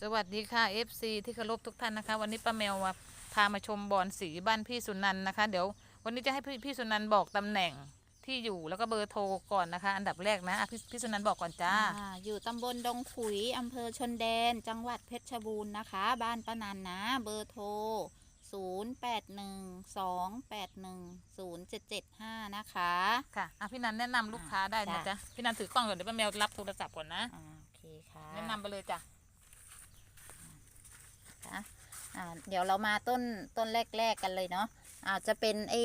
สวัสดีค่ะ FC ที่เคารพทุกท่านนะคะ วันนี้ป้าแมวมาพามาชมบอนสีบ้านพี่สุนันท์นะคะ เดี๋ยววันนี้จะให้พี่พี่สุนันท์บอกตำแหน่งที่อยู่แล้วก็เบอร์โทรก่อนนะคะ อันดับแรกนะอะพี่พี่สุนันท์บอกก่อนจ้า อ่าอยู่ตำบลดงขุย อำเภอชนแดน จังหวัดเพชรบูรณ์นะคะ บ้านป้านันนะ เบอร์โทร 0812810775 นะคะค่ะอะพี่นันแนะนำลูกค้าได้นะจ้ะจ๊ะพี่นันถือกล้องก่อนเดี๋ยวป้าแมวรับโทรศัพท์ก่อนนะ อ่าโอเคค่ะ แนะนำไปเลยจ้ะ ค่ะอ่าเดี๋ยวเรามาต้นต้นแรกๆกันเลยเนาะอ่าจะเป็นเอ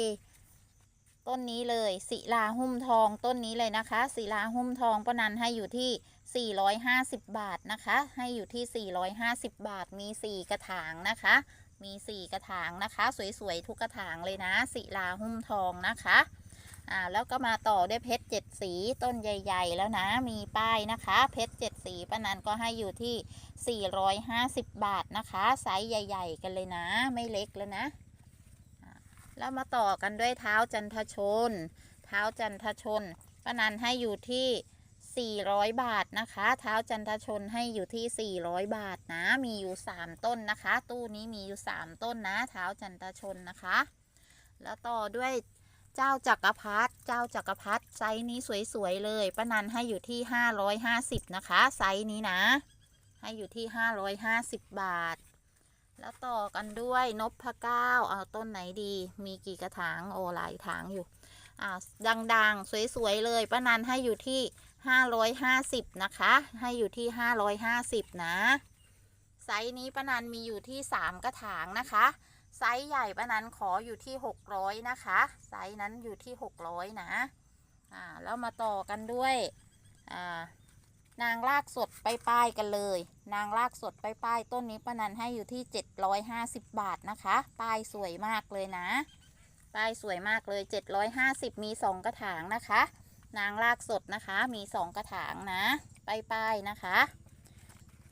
ต้นนี้เลยศิลาหุ้มทองต้นนี้เลยนะคะศิลาหุ้มทองป้านันให้อยู่ที่ 450 บาทนะคะ ให้อยู่ที่ 450 บาทมี 4 กระถางนะคะ มี 4 กระถางนะคะ สวยๆทุกกระถางเลยนะศิลาหุ้มทองนะคะ อ่าแล้วก็มาต่อด้วยเพชรเจ็ดสีต้นใหญ่ ๆ แล้วนะมีป้ายนะคะ เพชรเจ็ดสีป้านันก็ให้อยู่ที่ 450 บาทนะคะไซส์ใหญ่ ๆ กันเลยนะ ไม่เล็กแล้วนะแล้วมาต่อกันด้วยเท้าจันทชน เท้าจันทชนป้านันให้อยู่ที่ 400 บาทนะคะ เท้าจันทชนให้อยู่ที่ 400 บาทนะ มีอยู่ 3 ต้นนะคะ ตู้นี้มีอยู่ 3 ต้นนะ เท้าจันทชนนะคะ แล้วต่อด้วย เจ้าจักรพรรดิเจ้าจักรพรรดิไซส์นี้สวยๆเลยป้านันให้อยู่ที่ 550 นะคะ ไซส์นี้นะ ให้อยู่ที่ 550 บาท แล้วต่อกันด้วยนพเก้าเอาต้นไหนดี มีกี่กระถางโอหลายถางอยู่อ่าดังๆ สวยๆเลยป้านันให้อยู่ที่ 550 นะคะ ให้อยู่ที่ 550 นะ ไซส์นี้ป้านันมีอยู่ที่ 3 กระถางนะคะ ไซส์ใหญ่ป้านันขออยู่ที่600นะคะ ไซส์นั้นอยู่ที่600นะ อ่า แล้วมาต่อกันด้วย อ่า นางลากสดไปป้ายกันเลย นางลากสดไปป้ายต้นนี้ป้านันให้อยู่ที่750บาทนะคะ ป้ายสวยมากเลยนะ ป้ายสวยมากเลย750มี2กระถางนะคะ นางลากสดนะคะ มี2กระถางนะ ป้ายป้ายนะคะ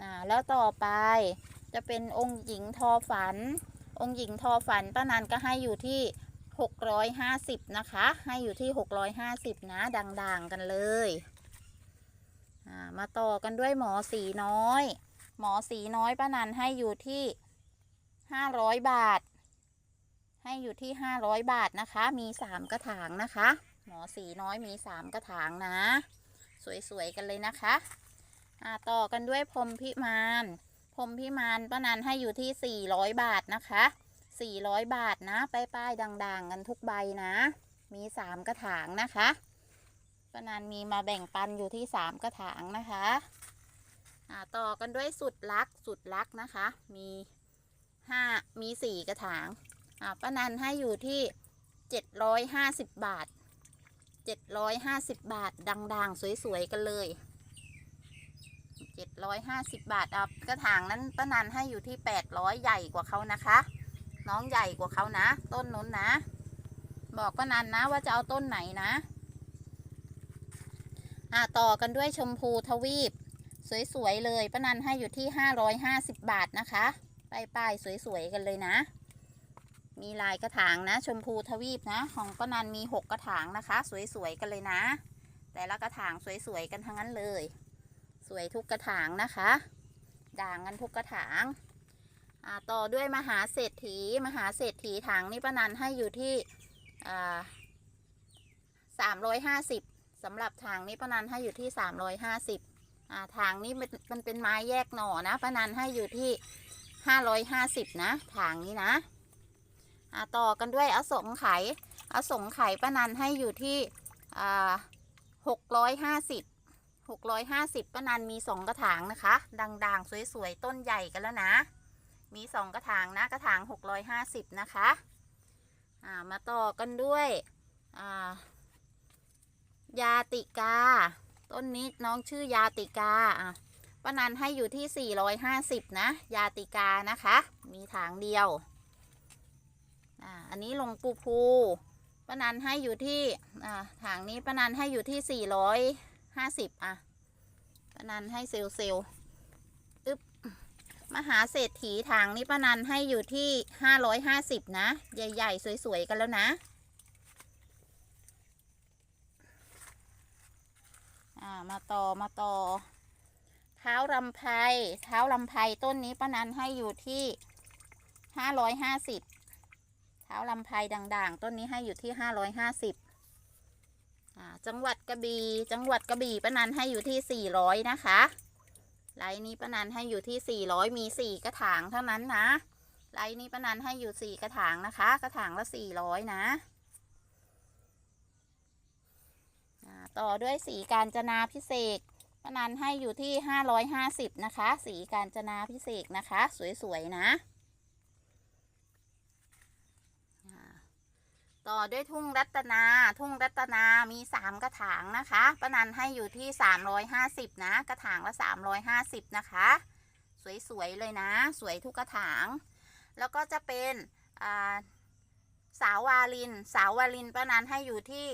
อ่า แล้วต่อไปจะเป็นองค์หญิงทอฝัน องค์หญิงทอฝันป้านันก็ให้อยู่ที่ 650 นะคะ ให้อยู่ที่ 650 นะดังๆกันเลยมาต่อกันด้วยหมอสีน้อย หมอสีน้อยป้านันให้อยู่ที่ห้าร้อยบาท ให้อยู่ที่ห้าร้อยบาทนะคะ มีสามกระถางนะคะ หมอสีน้อยมีสามกระถางนะ สวยๆกันเลยนะคะ ต่อกันด้วยพรมพิมาน พรมพิมานป้านันให้อยู่ที่สี่ร้อยบาทนะคะสี่ร้อยบาทนะ ป้ายๆดัง ๆ กันทุกใบนะ มีสามกระถางนะคะป้านันมีมาแบ่งปันอยู่ที่สามกระถางนะคะอ่าต่อกันด้วยสุดลักสุดลักนะคะ มีห้ามีสี่กระถางอ่าป้านันให้อยู่ที่เจ็ดร้อยห้าสิบบาทเจ็ดร้อยห้าสิบบาท ดัง ๆ สวย ๆ กันเลย เจ็ดร้อยห้าสิบบาทอะกระถางนั้นป้านันให้อยู่ที่แปดร้อยใหญ่กว่าเขานะคะ น้องใหญ่กว่าเขานะ ต้นนู้นนะ บอกป้านันนะว่าจะเอาต้นไหนนะอ่าต่อกันด้วยชมพูทวีป สวยๆเลยป้านันให้อยู่ที่ 550 บาทนะคะป้ายป้ายๆสวยๆกันเลยนะ มีลายกระถางนะ ชมพูทวีปนะ ของป้านันมี 6 กระถางนะคะ สวยๆกันเลยนะ แต่ละกระถางสวยๆกันทั้งนั้นเลย วยทุกกระถางนะคะ ด่างกันทุกกระถางต่อด้วยมหาเศรษฐีมหาเศรษฐีถางนี่ป้านันให้อยู่ที่สามร้อยห้าสิบสำหรับทางนี้ป้านันให้อยู่ที่350อ่าทางนี้มันเป็นไม้แยกหน่อนะป้านันให้อยู่ที่550นะทางนี้นะต่อกันด้วยอสงไขยอสงไขยป้านันให้อยู่ที่หกร้อ่า650 650ป้านันมี 2 กระถางนะคะ ดังๆ สวยๆ ต้นใหญ่กันแล้วนะ มี 2 กระถางนะกระถาง 650 นะคะามาต่อกันด้วยายาติกา ต้นนี้น้องชื่อยาติกาป้านันให้อยู่ที่ 450 นะ ยาติกานะคะ มีถางเดียวออันนี้ลงปูภูป้านันให้อยู่ที่ถางนี้ป้านันให้อยู่ที่ 450อะป้านันให้เซลเซลอึ๊บมหาเศรษฐีถางนี้ป้านันให้อยู่ที่550นะ ใหญ่ๆ สวย ๆ กันแล้วนะอ่ามาต่อมาต่อ เท้าลำไพเท้าลำไพต้นนี้ป้านันให้อยู่ที่ห้าร้อยห้าสิบเท้าลำไพด่างๆ ต้นนี้ให้อยู่ที่ห้าร้อยห้าสิบ จังหวัดกระบี่จังหวัดกระบี่ป้านันให้อยู่ที่สี่ร้อยนะคะไลน์นี้ป้านันให้อยู่ที่สี่ร้อยมีสี่กระถางเท่านั้นนะไลน์นี้ป้านันให้อยู่สี่กระถางนะคะ กระถางละสี่ร้อยนะต่อด้วยสีการจนาพิเศษป้านันให้อยู่ที่ห้าร้อยห้าสิบนะคะ สีการจนาพิเศษนะคะ สวยๆนะอ่า ต่อด้วยทุ่งรัตนา ทุ่งรัตนามีสามกระถางนะคะป้านันให้อยู่ที่สามร้อยห้าสิบนะ กระถางละสามร้อยห้าสิบนะคะ สวยๆเลยนะ สวยทุกกระถาง แล้วก็จะเป็นาสาววาลิน สาววาลินป้านันให้อยู่ที่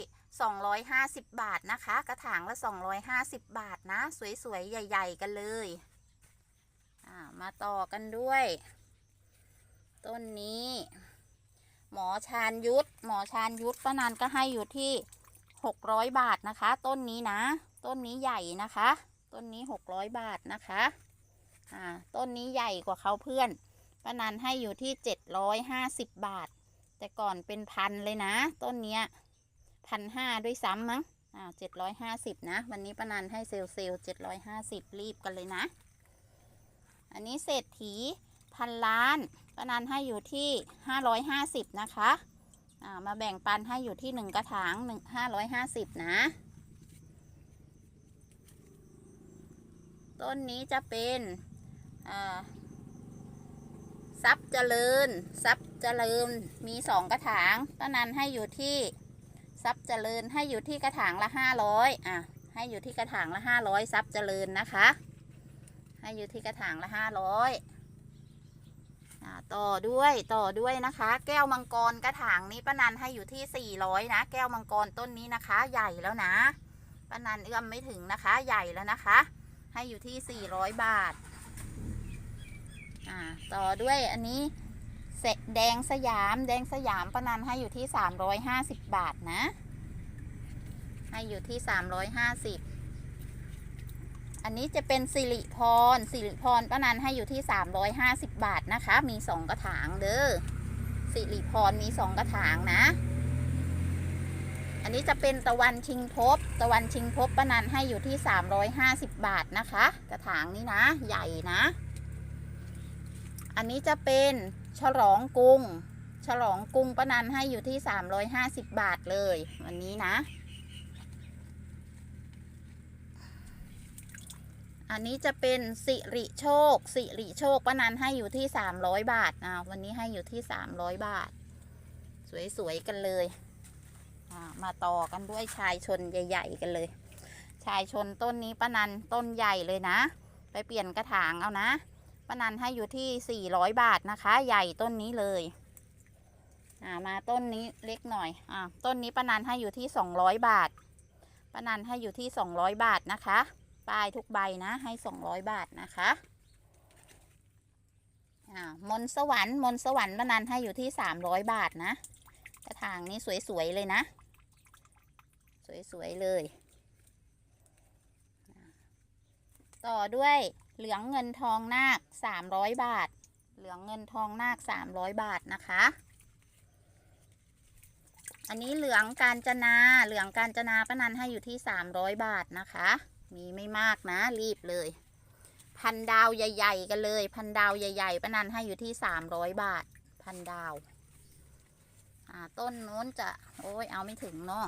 250 บาทนะคะ กระถางละ 250 บาทนะ สวยๆ ใหญ่ ๆ กันเลยามาต่อกันด้วย ต้นนี้ หมอชาญยุทธหมอชาญยุทธป้านันก็ให้อยู่ที่600บาทนะคะ ต้นนี้นะ ต้นนี้ใหญ่นะคะ ต้นนี้600บาทนะคะอ่าต้นนี้ใหญ่กว่าเขาเพื่อนป้านันให้อยู่ที่750บาท แต่ก่อนเป็นพันเลยนะ ต้นเนี้ยพันห้าด้วยซ้ำมั้งอ่าเจ็ดร้อยห้าสิบนะ วันนี้ป้านันให้เซลล์เซลเจ็ดร้อยห้าสิบรีบกันเลยนะ อันนี้เศรษฐีพันล้าน ป้านันให้อยู่ที่ห้าร้อยห้าสิบนะคะอ่ามาแบ่งปันให้อยู่ที่หนึ่งกระถางหนึ่งห้าร้อยห้าสิบนะ ต้นนี้จะเป็นอ่าทรัพย์เจริญทรัพย์เจริญมีสองกระถางป้านันให้อยู่ที่ทรัพย์เจริญให้อยู่ที่กระถางละห้าร้อยอะให้อยู่ที่กระถางละห้าร้อยทรัพย์เจริญนะคะ ให้อยู่ที่กระถางละห้าร้อย ต่อด้วยต่อด้วยนะคะ แก้วมังกรกระถางนี้ป้านันให้อยู่ที่สี่ร้อยนะ แก้วมังกรต้นนี้นะคะ ใหญ่แล้วนะป้านันเอื้อมไม่ถึงนะคะ ใหญ่แล้วนะคะ ให้อยู่ที่สี่ร้อยบาทอ่าต่อด้วยอันนี้แดงสยามแดงสยามป้านันให้อยู่ที่ 350 บาทนะ ให้อยู่ที่ 350 อันนี้จะเป็นสิริพรสิริพรป้านันให้อยู่ที่ 350 บาทนะคะ มี 2 กระถางเด้อสิริพรมี 2 กระถางนะ อันนี้จะเป็นตะวันชิงพบตะวันชิงพบป้านันให้อยู่ที่ 350 บาทนะคะ กระถางนี้นะ ใหญ่นะ อันนี้จะเป็นฉลองกรุงฉลองกรุงป้านันให้อยู่ที่ 350 บาทเลย วันนี้นะ อันนี้จะเป็นสิริโชค สิริโชคป้านันให้อยู่ที่300บาทอ่าวันนี้ให้อยู่ที่300บาท สวยๆกันเลยอ่ามาต่อกันด้วยชายชนใหญ่ ๆ กันเลย ชายชนต้นนี้ป้านันต้นใหญ่เลยนะ ไปเปลี่ยนกระถางเอานะป้านันให้อยู่ที่400บาทนะคะ ใหญ่ต้นนี้เลยอ่ามาต้นนี้เล็กหน่อยอ่าต้นนี้ป้านันให้อยู่ที่200บาทป้านันให้อยู่ที่200บาทนะคะ ป้ายทุกใบนะ ให้ 200 บาทนะคะอ่ามนต์สวรรค์มนต์สวรรค์ป้านันให้อยู่ที่ 300 บาทนะ กระถางนี้สวย ๆ เลยนะ สวย ๆ เลย ต่อด้วยเหลืองเงินทองนาค 300 บาท เหลืองเงินทองนาค 300 บาทนะคะ อันนี้เหลืองการจนา เหลืองการจนาป้านันให้อยู่ที่ 300 บาทนะคะ มีไม่มากนะ รีบเลย พันดาวใหญ่ ๆ กันเลย พันดาวใหญ่ๆป้านันให้อยู่ที่300บาท พันดาว อ่า ต้นโน้นจะ โอ้ยเอาไม่ถึงเนาะ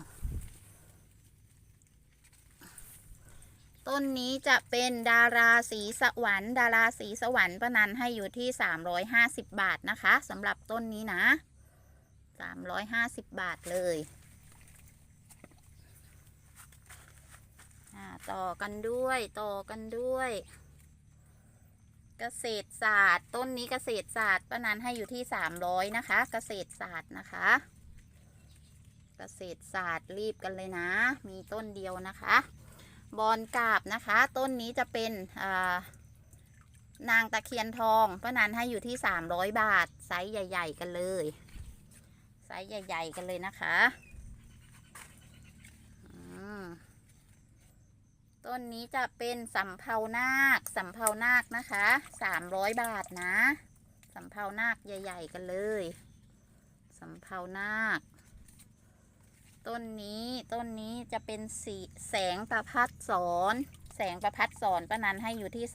ต้นนี้จะเป็นดาราสีสวรรค์ดาราสีสวรรค์ประนันให้อยู่ที่ 350 บาทนะคะสำหรับต้นนี้นะ 350 บาทเลยอ่า ต่อกันด้วยต่อกันด้วย เกษตรศาสตร์ ต้นนี้เกษตรศาสตร์ป้านันให้อยู่ที่300นะคะ เกษตรศาสตร์นะคะ เกษตรศาสตร์รีบกันเลยนะ มีต้นเดียวนะคะ บอนกาบนะคะ ต้นนี้จะเป็นนางตะเคียนทองป้านันให้อยู่ที่300บาทไซส์ใหญ่ ๆ กันเลยไซส์ใหญ่ ๆ กันเลยนะคะอืมต้ ต้ นนี้จะเป็นสำเภานาคสำเภานาคนะคะสามร้อยบาทนะสำเภานาคใหญ่ ๆ กันเลยสำเภานาค ต้นนี้ต้นนี้จะเป็นสีแสงประพัดสอนแสงประพัดสอนป้านันให้อยู่ที่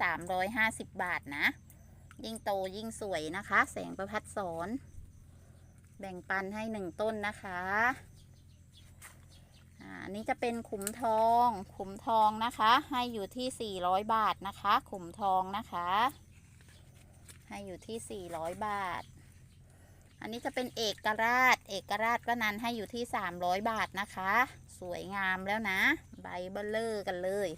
350บาทนะ ยิ่งโตยิ่งสวยนะคะ แสงประพัดสอนแบ่งปันให้หนึ่งต้นนะคะ อันนี้จะเป็นขุมทอง ขุมทองนะคะ ให้อยู่ที่ 400 บาทนะคะ ขุมทองนะคะ ให้อยู่ที่ 400 บาท อันนี้จะเป็นเอกราช เอกราชก็นันให้อยู่ที่ 300 บาทนะคะ สวยงามแล้วนะ ใบเบลเลอร์กันเลย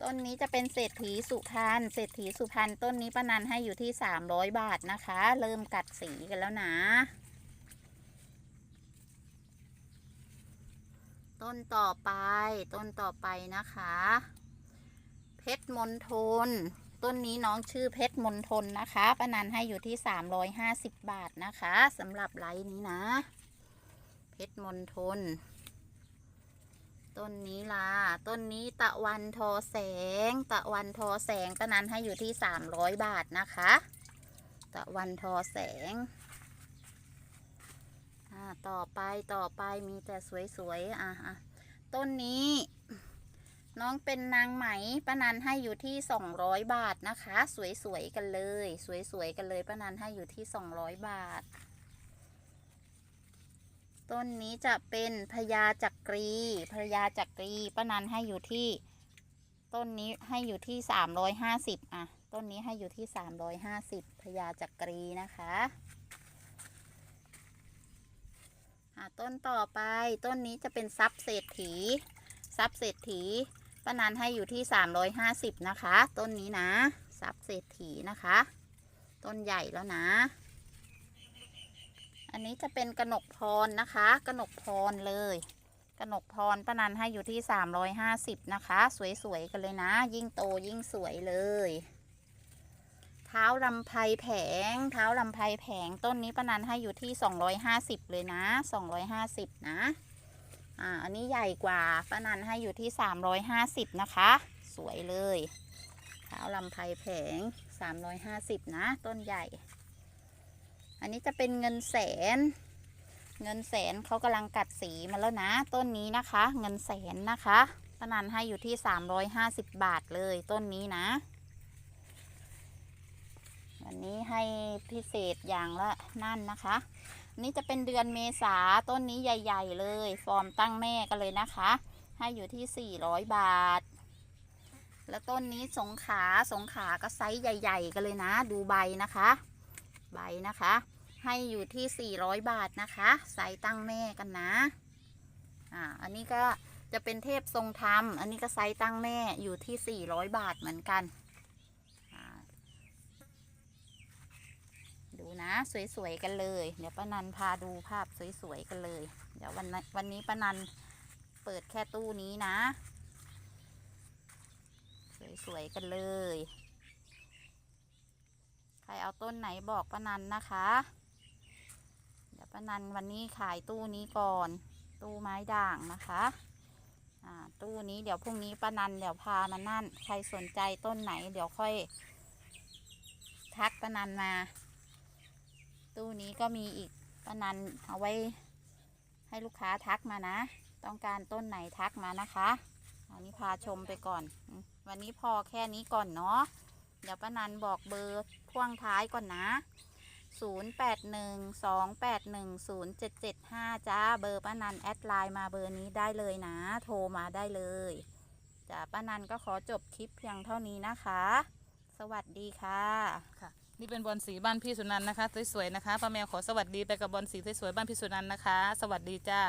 ต้นนี้จะเป็นเศรษฐีสุพรรณ เศรษฐีสุพรรณต้นนี้ป้านันให้อยู่ที่ 300 บาทนะคะ เริ่มกัดสีกันแล้วนะ ต้นต่อไป ต้นต่อไปนะคะ เพชรมณฑลต้นนี้น้องชื่อเพชรมณฑลนะคะป้านันให้อยู่ที่ 350 บาทนะคะสำหรับไลน์นี้นะ เพชรมณฑลต้นนี้ล่ะ ต้นนี้ตะวันทอแสง ตะวันทอแสงป้านันให้อยู่ที่ 300 บาทนะคะ ตะวันทอแสง อ่าต่อไปต่อไปมีแต่สวยๆอะอะต้นนี้ น้องเป็นนางไหมป้านันให้อยู่ที่200บาทนะคะ สวยๆกันเลย สวยๆกันเลยป้านันให้อยู่ที่200บาท ต้นนี้จะเป็นพญาจักรีพญาจักรีป้านันให้อยู่ที่ ต้นนี้ให้อยู่ที่350อะต้นนี้ให้อยู่ที่350พญาจักรีนะคะ อะ ต้นต่อไปต้นนี้จะเป็นทรัพย์เศรษฐีทรัพย์เศรษฐีป้านันให้อยู่ที่ 350 นะคะ ต้นนี้นะทรัพย์เศรษฐีนะคะ ต้นใหญ่แล้วนะ อันนี้จะเป็นกระหนกพรนะคะกระหนกพรเลยกระหนกพรป้านันให้อยู่ที่ 350 นะคะ สวยๆกันเลยนะ ยิ่งโตยิ่งสวยเลย เท้าลำไพแผง เท้าลำไพแผงต้นนี้ป้านันให้อยู่ที่ 250 เลยนะ 250 นะ อ่า อันนี้ใหญ่กว่าป้านันให้อยู่ที่ 350 นะคะ สวยเลย เท้าลำไพแผง 350 นะ ต้นใหญ่ อันนี้จะเป็นเงินแสน เงินแสนเขากำลังกัดสีมาแล้วนะ ต้นนี้นะคะ เงินแสนนะคะป้านันให้อยู่ที่ 350 บาทเลยต้นนี้นะ วันนี้ให้พิเศษอย่างละนั่นนะคะนนี้จะเป็นเดือนเมษาต้นนี้ใหญ่ ๆ เลย ฟอร์มตั้งแม่กันเลยนะคะ ให้อยู่ที่ 400 บาท แล้วต้นนี้สงขาสงขาก็ไซส์ใหญ่ ๆ กันเลยนะ ดูใบนะคะ ใบนะคะ ให้อยู่ที่ 400 บาทนะคะไซส์ตั้งแม่กันนะอ่าอันนี้ก็จะเป็นเทพทรงธรรม อันนี้ก็ไซส์ตั้งแม่อยู่ที่ 400 บาทเหมือนกันอ่าดู นะ สวยๆกันเลย เดี๋ยวป้านันพาดูภาพสวยๆกันเลย เดี๋ยววันนี้วันนี้ป้านันเปิดแค่ตู้นี้นะ สวยๆกันเลย ใครเอาต้นไหนบอกป้านันนะคะ เดี๋ยวป้านันวันนี้ขายตู้นี้ก่อน ตู้ไม้ด่างนะคะตู้นี้เดี๋ยวพรุ่งนี้ป้านันเดี๋ยวพามานั่น ใครสนใจต้นไหนเดี๋ยวค่อย ทักป้านันมา ตู้นี้ก็มีอีกป้านันเอาไว้ให้ลูกค้าทักมานะ ต้องการต้นไหนทักมานะคะ อันนี้พาชมไปก่อน วันนี้พอแค่นี้ก่อนเนาะ เดี๋ยวป้านันบอกเบอร์พ่วงท้ายก่อนนะ 0812810775 จ้า เบอร์ป้านันแอดไลน์มาเบอร์นี้ได้เลยนะ โทรมาได้เลยจ้าป้านันก็ขอจบคลิปเพียงเท่านี้นะคะ สวัสดีค่ะค่ะ นี่เป็นบอลสีบ้านพี่สุนันนะคะสวยๆนะคะป้าแมวขอสวัสดีไปกับบอลสีสวยๆบ้านพี่สุนันนะคะ สวัสดีจ้า